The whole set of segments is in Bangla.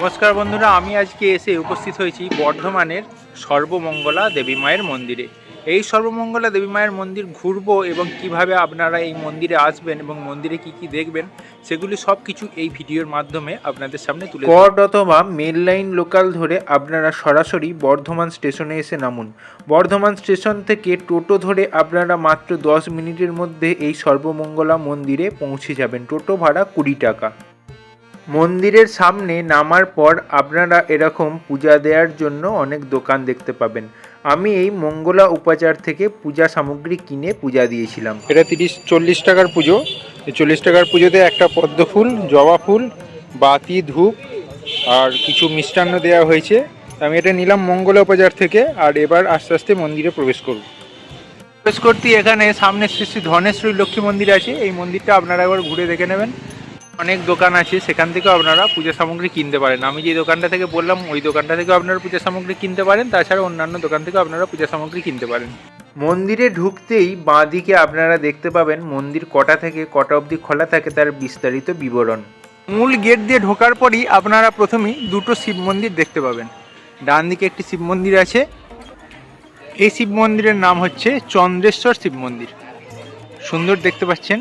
নমস্কার বন্ধুরা, আমি আজকে এসে উপস্থিত হয়েছি বর্ধমানের সর্বমঙ্গলা দেবী মায়ের মন্দিরে। এই সর্বমঙ্গলা দেবী মায়ের মন্দির ঘুরবো এবং কীভাবে আপনারা এই মন্দিরে আসবেন এবং মন্দিরে কি কি দেখবেন, সেগুলি সব কিছু এই ভিডিওর মাধ্যমে আপনাদের সামনে তুলে কর্ড অথবা মেল লাইন লোকাল ধরে আপনারা সরাসরি বর্ধমান স্টেশনে এসে নামুন। বর্ধমান স্টেশন থেকে টোটো ধরে আপনারা মাত্র দশ মিনিটের মধ্যে এই সর্বমঙ্গলা মন্দিরে পৌঁছে যাবেন। টোটো ভাড়া কুড়ি টাকা। মন্দিরের সামনে নামার পর আপনারা এরকম পূজা দেওয়ার জন্য অনেক দোকান দেখতে পাবেন। আমি এই মঙ্গলা উপাচার থেকে পূজা সামগ্রী কিনে পূজা দিয়েছিলাম। এটা তিরিশ চল্লিশ টাকার পুজো। এই চল্লিশ টাকার পুজোতে একটা পদ্ম ফুল জবা ফুল বাতি ধূপ আর কিছু মিষ্টান্ন দেওয়া হয়েছে। আমি এটা নিলাম মঙ্গলা উপাচার থেকে আর এবার আস্তে আস্তে মন্দিরে প্রবেশ করব। প্রবেশ করতে এখানে সামনে শ্রী শ্রী ধনেশ্বরী লক্ষ্মী মন্দির আছে। এই মন্দিরটা আপনারা একবার ঘুরে দেখে নেবেন। অনেক দোকান আছে সেখান থেকেও আপনারা পূজা সামগ্রী কিনতে পারেন। আমি যে দোকানটা থেকে বললাম ওই দোকানটা থেকেও আপনারা পূজা সামগ্রী কিনতে পারেন তাছাড়া অন্যান্য দোকান থেকেও আপনারা পূজা সামগ্রী কিনতে পারেন। মন্দিরে ঢুকতেই বাঁ দিকে আপনারা দেখতে পাবেন মন্দির কটা থেকে কটা অবধি খোলা থাকে তার বিস্তারিত বিবরণ। মূল গেট দিয়ে ঢোকার পরই আপনারা প্রথমেই দুটো শিব মন্দির দেখতে পাবেন। ডান দিকে একটি শিব মন্দির আছে। এই শিব মন্দিরের নাম হচ্ছে চন্দ্রেশ্বর শিব মন্দির। সুন্দর দেখতে পাচ্ছেন।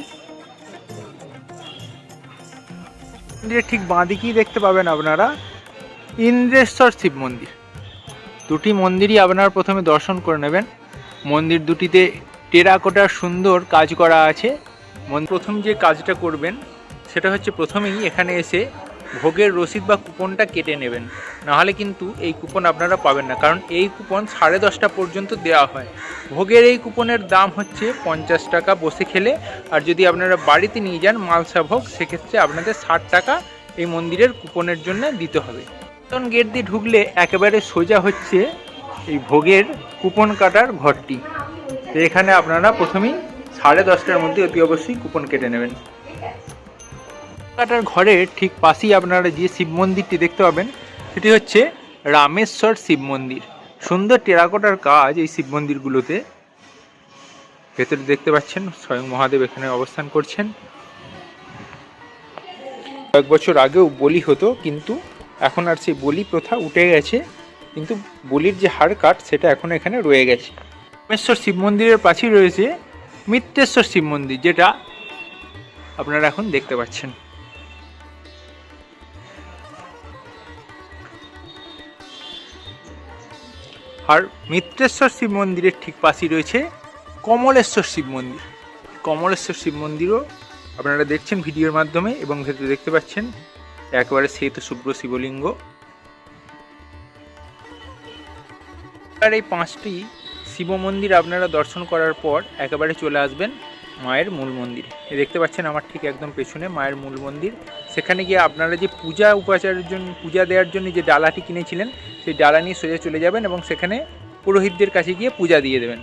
মন্দিরের ঠিক বাঁদিকেই দেখতে পাবেন আপনারা ইন্দ্রেশ্বর শিব মন্দির। দুটি মন্দিরই আপনারা প্রথমে দর্শন করে নেবেন। মন্দির দুটিতে টেরাকোটার সুন্দর কাজ করা আছে। প্রথম যে কাজটা করবেন, সেটা হচ্ছে প্রথমেই এখানে এসে ভোগের রসিদ বা কুপনটা কেটে নেবেন। নাহলে কিন্তু এই কুপন আপনারা পাবেন না, কারণ এই কুপন সাড়ে দশটা পর্যন্ত দেওয়া হয়। ভোগের এই কুপনের দাম হচ্ছে পঞ্চাশ টাকা বসে খেলে, আর যদি আপনারা বাড়িতে নিয়ে যান মালসা ভোগ, সেক্ষেত্রে আপনাদের ষাট টাকা এই মন্দিরের কুপনের জন্য দিতে হবে। নতুন গেট দিয়ে ঢুকলে একেবারে সোজা হচ্ছে এই ভোগের কুপন কাটার ঘরটি। তো এখানে আপনারা প্রথমেই সাড়ে দশটার মধ্যে অতি অবশ্যই কুপন কেটে নেবেন। কাটার ঘরের ঠিক পাশেই আপনারা যে শিব মন্দিরটি দেখতে পাবেন, সেটি হচ্ছে রামেশ্বর শিব মন্দির। সুন্দর টেরাকোটার কাজ এই শিব মন্দিরগুলোতে। ভেতরে দেখতে পাচ্ছেন, স্বয়ং মহাদেব এখানে অবস্থান করছেন। কয়েক বছর আগেও বলি হতো, কিন্তু এখন আর সেই বলি প্রথা উঠে গেছে, কিন্তু বলির যে হাড় কাট সেটা এখন এখানে রয়ে গেছে। রামেশ্বর শিব মন্দিরের পাশেই রয়েছে মিত্রেশ্বর শিব মন্দির, যেটা আপনারা এখন দেখতে পাচ্ছেন। আর মিত্রেশ্বর শিব মন্দিরের ঠিক পাশেই রয়েছে কমলেশ্বর শিব মন্দির। কমলেশ্বর শিব মন্দিরও আপনারা দেখছেন ভিডিওর মাধ্যমে এবং ভেতরে দেখতে পাচ্ছেন একেবারে শ্বেত শুভ্র শিবলিঙ্গ। আর এই পাঁচটি শিব মন্দির আপনারা দর্শন করার পর একেবারে চলে আসবেন মায়ের মূল মন্দির। দেখতে পাচ্ছেন আমার ঠিক একদম পেছনে মায়ের মূল মন্দির। সেখানে গিয়ে আপনারা যে পূজা উপাচারের জন্য পূজা দেওয়ার জন্য যে ডালাটি কিনেছিলেন, সেই ডালা নিয়ে সোজা চলে যাবেন এবং সেখানে পুরোহিতদের কাছে গিয়ে পূজা দিয়ে দেবেন।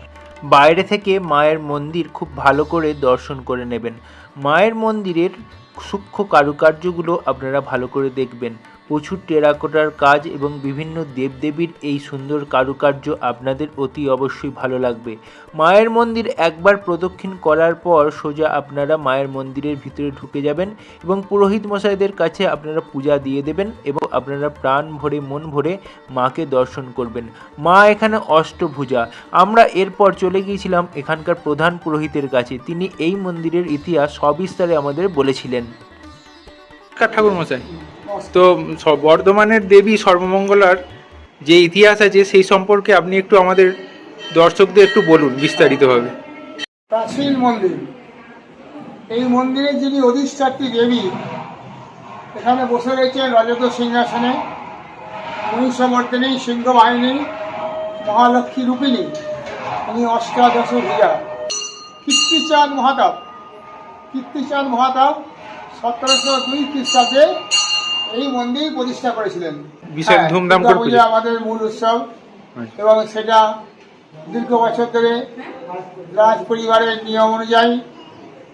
বাইরে থেকে মায়ের মন্দির খুব ভালো করে দর্শন করে নেবেন। মায়ের মন্দিরের সূক্ষ্ম কারুকার্যগুলো আপনারা ভালো করে দেখবেন। প্রচুর টেরাকোটার কাজ এবং বিভিন্ন দেবদেবীর এই সুন্দর কারুকার্য আপনাদের অতি অবশ্যই ভালো লাগবে। মায়ের মন্দির একবার প্রদক্ষিণ করার পর সোজা আপনারা মায়ের মন্দিরের ভিতরে ঢুকে যাবেন এবং পুরোহিত মশাইদের কাছে আপনারা পূজা দিয়ে দেবেন এবং আপনারা প্রাণ ভরে, মন ভরে মাকে দর্শন করবেন। মা এখানে অষ্টভুজা। আমরা এরপর চলে গিয়েছিলাম এখানকার প্রধান পুরোহিতের কাছে। তিনি এই মন্দিরের ইতিহাস সবিস্তারে আমাদের বলেছিলেন। ঠাকুর মশাই? তো বর্ধমানের দেবী সর্বমঙ্গলার যে ইতিহাস আছে সেই সম্পর্কে আপনি একটু আমাদের দর্শকদের একটু বলুন বিস্তারিতভাবে। প্রাচীন মন্দির। এই মন্দিরে যিনি অধিষ্ঠাত্রী দেবী, এখানে বসে রয়েছেন রজত সিংহাসনে মহিষমর্দিনী সিংহ বাহিনী মহালক্ষ্মী রূপিণী উনি অষ্টাদশ ভূজা। কীর্তিচাঁদ মহাতাপ কীর্তিচাঁদ মহাতাপ সতেরোশো দুই খ্রিস্টাব্দে এই মন্দির প্রতিষ্ঠা করেছিলেন। বিশাল হ্যাঁ, ধুমধাম করে পুজো। আমাদের মূল উৎসব আচ্ছা। এবং সেটা দীর্ঘ বছর ধরে রাজ পরিবারের নিয়ম অনুযায়ী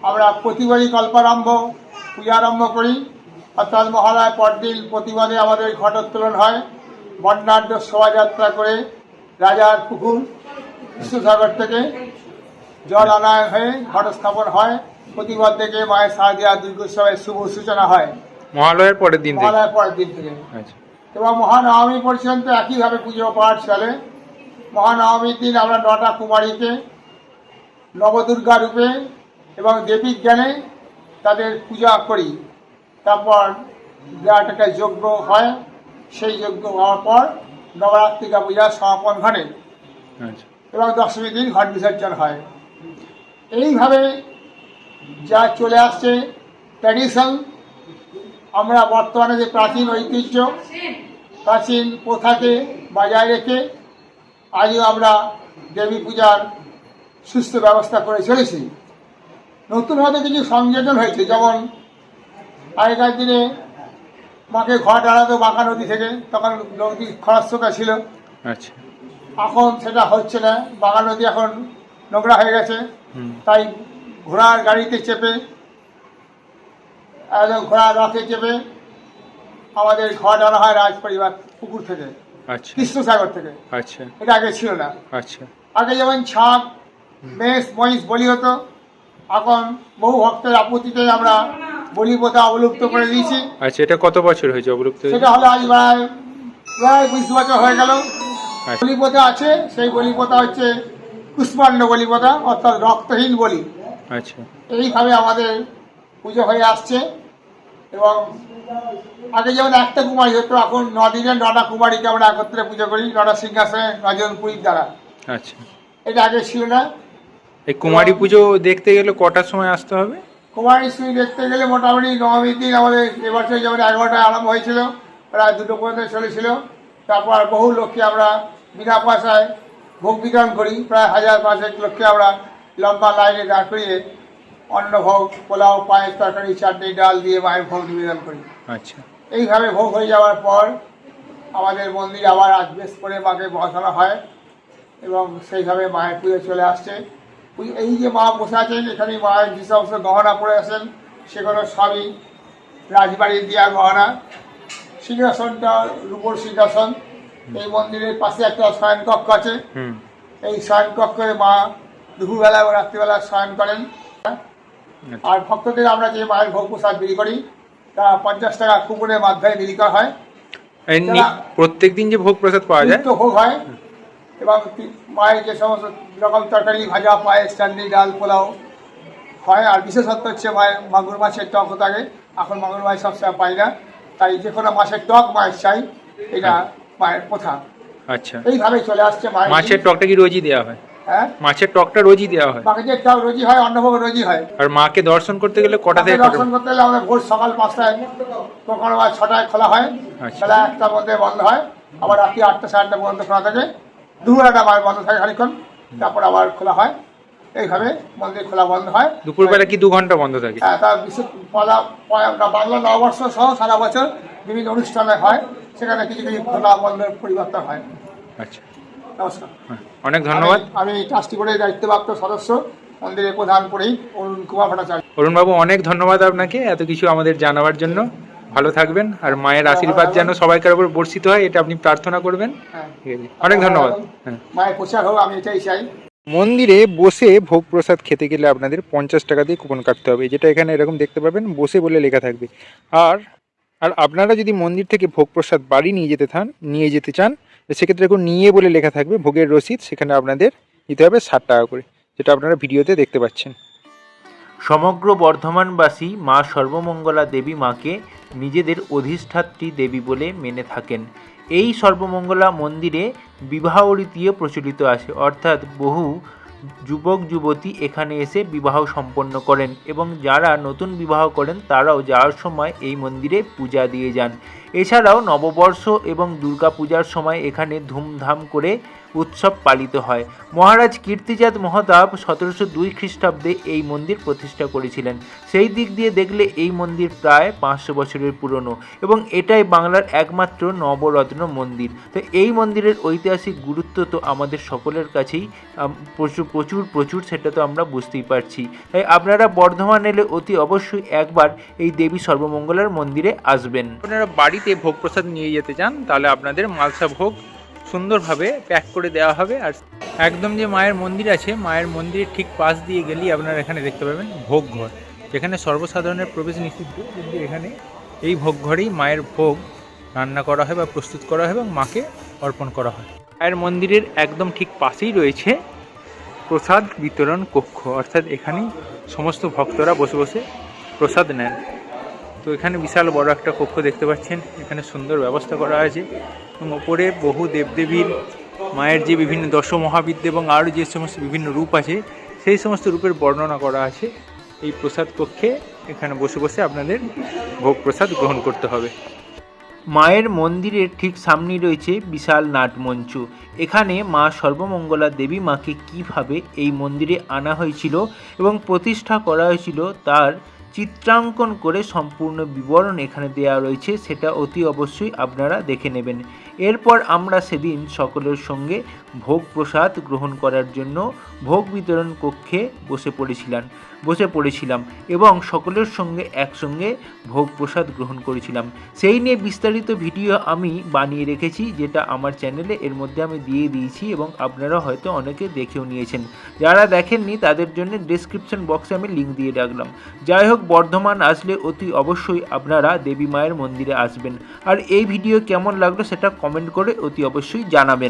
আমরা প্রতিবারই কল্পারম্ভ পূজারম্ভ করি। অর্থাৎ মহালয় পরদিন প্রতিবাদে আমাদের ঘটোত্তোলন হয়। বর্ণাঢ্য শোভাযাত্রা করে রাজার পুকুর বিষ্ণুসাগর থেকে জল আনায়ন হয়ে ঘট স্থাপন হয়। প্রতিবাদ থেকে মায়ের শারদীয়া দুর্গোৎসবের শুভ সূচনা হয়। মহালয়ের পরের দিন থেকে। মহালয় পরের দিন থেকে। আচ্ছা। এবং মহানবমী পর্যন্ত একইভাবে পুজো পাঠ চলে। মহানবমীর দিন আমরা নটা কুমারীকে নবদুর্গা রূপে এবং দেবী জ্ঞানে তাদের পূজা করি। তারপর বিরাট একটা যজ্ঞ হয়। সেই যজ্ঞ হওয়ার পর নবরাত্রিকা পূজার সমাপন ঘটে। আচ্ছা। এবং দশমী দিন ঘট বিসর্জন হয়। এইভাবে যা চলে আসছে ট্র্যাডিশন আমরা বর্তমানে যে প্রাচীন ঐতিহ্য প্রাচীন প্রথাকে বজায় রেখে আজও আমরা দেবী পূজার সুস্থ ব্যবস্থা করে চলেছি। নতুন হয়তো কিছু সংযোজন হয়েছে যেমন আগেকার দিনে মাকে ঘর আনাতো বাঁকা নদী থেকে তখন নদী খরস্রোতা ছিল। আচ্ছা। এখন সেটা হচ্ছে না বাগান নদী এখন নোংরা হয়ে গেছে। তাই ঘোড়ার গাড়িতে চেপে একদম ঘোড়া রথে চেপে আমাদের ঘর আনা হয় রাজ পরিবার পুকুর থেকে আচ্ছা। কৃষ্ণসাগর থেকে। আচ্ছা। এটা আগে ছিল না। আচ্ছা। আগে যেমন ছাপ মেষ মহিষ বলি হতো এখন বহু ভক্তের আপত্তিতে আমরা বলি প্রথা অবলুপ্ত করে দিয়েছি। আচ্ছা এটা কত বছর হয়েছে অবলুপ্ত? সেটা হলো আজ প্রায় প্রায় বিশ বছর হয়ে গেল। আচ্ছা। বলিপথা আছে সেই বলি বলিপথা হচ্ছে কুষ্মাণ্ড বলিপথা অর্থাৎ রক্তহীন বলি। আচ্ছা। এইভাবে আমাদের পুজো হয়ে আসছে। এবং আগে যেমন একটা কুমারী হতো এখন নদিনের নটা কুমারীকে আমরা একত্রে পুজো করি নটা সিংহাসনে নজন পুরীর দ্বারা। আচ্ছা। এটা আগে ছিল না। এই কুমারী পুজো দেখতে গেলে কটার সময় আসতে হবে? কুমারী শ্রী দেখতে গেলে মোটামুটি নবমীর দিন আমাদের এবছর যেমন এগারোটায় আরম্ভ হয়েছিল প্রায় দুটো পর্যন্ত চলেছিল। তারপর বহু লোককে আমরা বিনা পয়সায় ভোগ বিতরণ করি প্রায় হাজার পাঁচেক লোককে আমরা লম্বা লাইনে দাঁড় করিয়ে অন্ন ভোগ পোলাও পায়েস তরকারি চাটনি ডাল দিয়ে মায়ের ভোগ নিবেদন করি। আচ্ছা। এইভাবে ভোগ হয়ে যাওয়ার পর আমাদের মন্দির আবার আজবেস করে মাকে বসানো হয় এবং সেইভাবে মায়ের পুজো চলে আসছে। এই যে মা বসে আছেন এখানে মায়ের যে সমস্ত গহনা পরে আছেন সেগুলো সবই রাজবাড়ির দেওয়া গহনা। সিংহাসনটা রূপর সিংহাসন। এই মন্দিরের পাশে একটা শয়নকক্ষ আছে। এই শয়ন কক্ষে মা দুপুরবেলা এবং রাত্রিবেলা শয়ন করেন। আর ভক্তদের আমরা যে মায়ের ভোগ প্রসাদ বিলি করি তা পঞ্চাশ টাকা কুপনের মাধ্যমে বিলি করা হয়। এই নি- প্রত্যেকদিন যে ভোগ প্রসাদ পাওয়া যায়? তো ভোগ হয়। এবং মায়ের যে সমস্ত রকম তরকারি ভাজা পায়েস চাটনি ডাল পোলাও হয়। আর বিশেষত্ব হচ্ছে মায়ের মাগুর মাছের টক থাকে। এখন মাগুর মাছ সবসময় পাই না। তাই যে কোনো মাছের টক মাছ চাই। এটা মায়ের প্রথা। আচ্ছা। এইভাবে চলে আসছে মায়ের মাছের টকটা কি রোজই দেওয়া হয়? হ্যাঁ? মাছের টকটা রোজই দেওয়া হয়। মাছের টক রোজি হয় অন্নভোগ রোজি হয়। আর মাকে দর্শন করতে গেলে কটা থেকে দর্শন করতে গেলে আমাদের ভোর সকাল পাঁচটায় কখনো বা ছটায় খোলা হয়। আচ্ছা। বেলা একটার মধ্যে বন্ধ হয়। আবার রাত্রি আটটা সাড়ে আটটা পর্যন্ত খোলা থাকে। দুপুরবেলাটা আবার বন্ধ থাকে খানিক্ষণ তারপর আবার খোলা হয়। এইভাবে মন্দির খোলা বন্ধ হয়। দুপুরবেলা কি দু ঘণ্টা বন্ধ থাকে? হ্যাঁ তার বিশেষ পয়লা পয়লা বাংলা নববর্ষ সহ সারা বছর বিভিন্ন অনুষ্ঠানে হয়। সেখানে কিছু কিছু খোলা বন্ধের পরিবর্তন হয়। আচ্ছা। নমস্কার। হ্যাঁ, অনেক ধন্যবাদ। আমি- ট্রাস্টি বোর্ডের দায়িত্বপ্রাপ্ত সদস্য মন্দিরের প্রধান পুরোহিত অরুণ কুমার ভট্টাচার্য। অরুণবাবু অনেক ধন্যবাদ আপনাকে এত কিছু আমাদের জানাবার জন্য। ভালো থাকবেন আর মায়ের আশীর্বাদ যেন সবাইকার উপর বর্ষিত হয় এটা আপনি প্রার্থনা করবেন। হ্যাঁ। ঠিক আছে। অনেক ধন্যবাদ। হ্যাঁ। মায়ের প্রচার হোক আমি এটাই চাই। মন্দিরে বসে ভোগ প্রসাদ খেতে গেলে আপনাদের পঞ্চাশ টাকা দিয়ে কুপন কাটতে হবে যেটা এখানে এরকম দেখতে পাবেন বসে বলে লেখা থাকবে। আর আর আপনারা যদি মন্দির থেকে ভোগ প্রসাদ বাড়ি নিয়ে যেতে থান নিয়ে যেতে চান সেক্ষেত্রে দেখুন নিয়ে বলে লেখা থাকবে ভোগের রসিদ, সেখানে আপনাদের নিতে হবে ষাট টাকা করে, যেটা আপনারা ভিডিওতে দেখতে পাচ্ছেন। সমগ্র বর্ধমানবাসী মা সর্বমঙ্গলা দেবী মাকে নিজেদের অধিষ্ঠাত্রী দেবী বলে মেনে থাকেন। এই সর্বমঙ্গলা মন্দিরে বিবাহ রীতিও প্রচলিত আছে, অর্থাৎ বহু যুবক, যুবতী এখানে এসে বিবাহ সম্পন্ন করেন এবং যারা নতুন বিবাহ করেন তারাও যাওয়ার সময় এই মন্দিরে পূজা দিয়ে যান। এছাড়াও নববর্ষ এবং দুর্গা পূজার সময় এখানে ধুমধাম করে উৎসব পালিত হয়। মহারাজ কীর্তিজাত মহতাব সতেরোশো দুই খ্রিস্টাব্দে এই মন্দির প্রতিষ্ঠা করেছিলেন। সেই দিক দিয়ে দেখলে এই মন্দির প্রায় পাঁচশো বছরের পুরনো এবং এটাই বাংলার একমাত্র নবরত্ন মন্দির। তো এই মন্দিরের ঐতিহাসিক গুরুত্ব তো আমাদের সকলের কাছেই প্রচুর প্রচুর প্রচুর সেটা তো আমরা বুঝতেই পারছি। তাই আপনারা বর্ধমান এলে অতি অবশ্যই একবার এই দেবী সর্বমঙ্গলার মন্দিরে আসবেন। আপনারা বাড়িতে ভোগ প্রসাদ নিয়ে যেতে চান, তাহলে আপনাদের মালসা ভোগ সুন্দরভাবে প্যাক করে দেওয়া হবে আর একদম যে মায়ের মন্দির আছে, মায়ের মন্দিরের ঠিক পাশ দিয়ে গেলেই আপনারা এখানে দেখতে পাবেন ভোগ ঘর। যেখানে সর্বসাধারণের প্রবেশ নিষিদ্ধ, কিন্তু এখানে এই ভোগ ঘরেই মায়ের ভোগ রান্না করা হয় বা প্রস্তুত করা হয় এবং মাকে অর্পণ করা হয়। মায়ের মন্দিরের একদম ঠিক পাশেই রয়েছে প্রসাদ বিতরণ কক্ষ, অর্থাৎ এখানেই সমস্ত ভক্তরা বসে বসে প্রসাদ নেন। তো এখানে বিশাল বড় একটা কক্ষ দেখতে পাচ্ছেন। এখানে সুন্দর ব্যবস্থা করা আছে এবং ওপরে বহু দেবদেবীর মায়ের যে বিভিন্ন দশ মহাবিদ্যা এবং আরও যে সমস্ত বিভিন্ন রূপ আছে, সেই সমস্ত রূপের বর্ণনা করা আছে। এই প্রসাদ কক্ষে এখানে বসে বসে আপনাদের ভোগ প্রসাদ গ্রহণ করতে হবে। মায়ের মন্দিরের ঠিক সামনেই রয়েছে বিশাল নাটমঞ্চ এখানে মা সর্বমঙ্গলা দেবী মাকে কীভাবে এই মন্দিরে আনা হয়েছিল এবং প্রতিষ্ঠা করা হয়েছিল তার চিত্রাঙ্কন করে সম্পূর্ণ বিবরণ এখানে দেওয়া রয়েছে সেটা অতি অবশ্যই আপনারা দেখে নেবেন। এরপর আমরা সেদিন সকলের সঙ্গে ভোগ প্রসাদ গ্রহণ করার জন্য ভোগ বিতরণ কক্ষে বসে পড়েছিলাম বসে পড়েছিলাম এবং সকলের সঙ্গে একসঙ্গে ভোগ প্রসাদ গ্রহণ করেছিলাম। সেই নিয়ে বিস্তারিত ভিডিও আমি বানিয়ে রেখেছি, যেটা আমার চ্যানেলে এর মধ্যে আমি দিয়ে দিয়েছি এবং আপনারা হয়তো অনেকে দেখেও নিয়েছেন। যারা দেখেননি, তাদের জন্য ডিসক্রিপশন বক্সে আমি লিঙ্ক দিয়ে রাখলাম। যাই হোক, বর্ধমান আসলে অতি অবশ্যই আপনারা দেবী মায়ের মন্দিরে আসবেন। আর এই ভিডিও কেমন লাগল সেটা কমেন্ট করে অতি অবশ্যই জানাবেন।